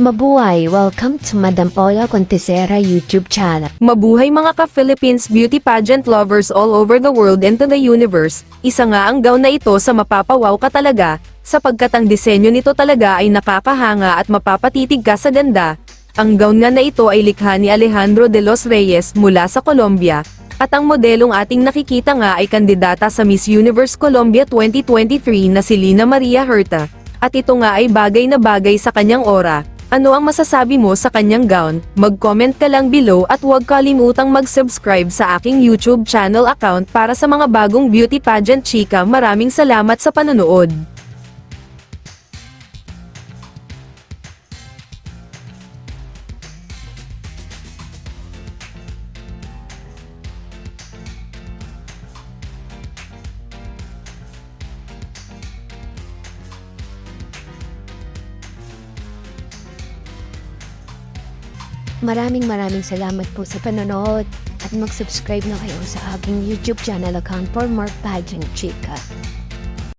Mabuhay! Welcome to Madam Paula Contesera YouTube channel. Mabuhay mga ka-Philippines beauty pageant lovers all over the world and to the universe, isa nga ang gown na ito sa mapapawaw ka talaga, sapagkat ang disenyo nito talaga ay nakakahanga at mapapatitig ka sa ganda. Ang gown nga na ito ay likha ni Alejandro de los Reyes mula sa Colombia, at ang modelong ating nakikita nga ay kandidata sa Miss Universe Colombia 2023 na si Lina Maria Herta. At ito nga ay bagay na bagay sa kanyang aura. Ano ang masasabi mo sa kanyang gown? Mag-comment ka lang below at huwag kalimutang mag-subscribe sa aking YouTube channel account para sa mga bagong beauty pageant chika. Maraming salamat sa panonood. Maraming maraming salamat po sa panonood at mag-subscribe na kayo sa aking YouTube channel account for more pageant chika.